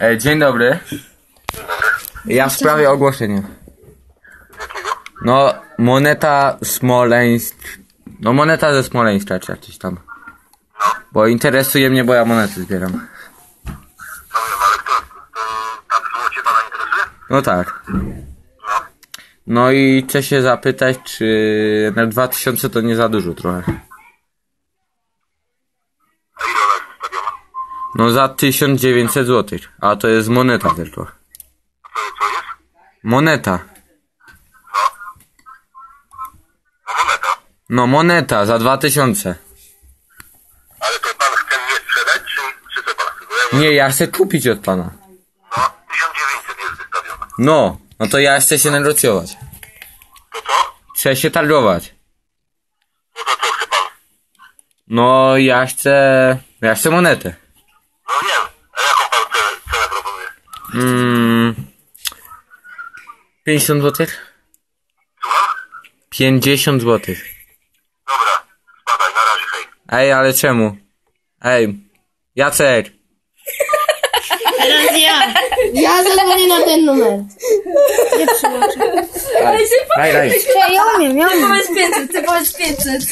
E, dzień dobry. Ja w sprawie ogłoszenia. No, moneta Smoleńsk. No, moneta ze Smoleńska czy jakiś tam. Bo interesuje mnie, bo ja monety zbieram. no to tak złocie pana interesuje? No tak. No i chcę się zapytać, czy na 2000 to nie za dużo trochę. A ile ona jest wystawiona? No za 1900 zł. A to jest moneta tylko. A co, co jest? Moneta. No. No moneta. No moneta za 2000. Ale to pan chce mnie sprzedać, czy, czy co pan chce? Nie, ja chcę kupić od pana. No, 1900 jest wystawiona. No, no to ja chcę się negocjować. To co? Chcę się targować. No to co chce pan? No, ja chcę... Ja chcę monetę. No wiem. A jaką pan cenę, cenę proponuje? Mm, 50 zł? Słucham? 50 zł. Dobra. Spadaj, na razie, hej. Ej, ale czemu? Ej, Jacek. Teraz ja. Ja zadzwonię na ten numer. Nie przyłączę. Daj, daj. Ja umiem, ja umiem. Powiedz 500, ty powiedz 500.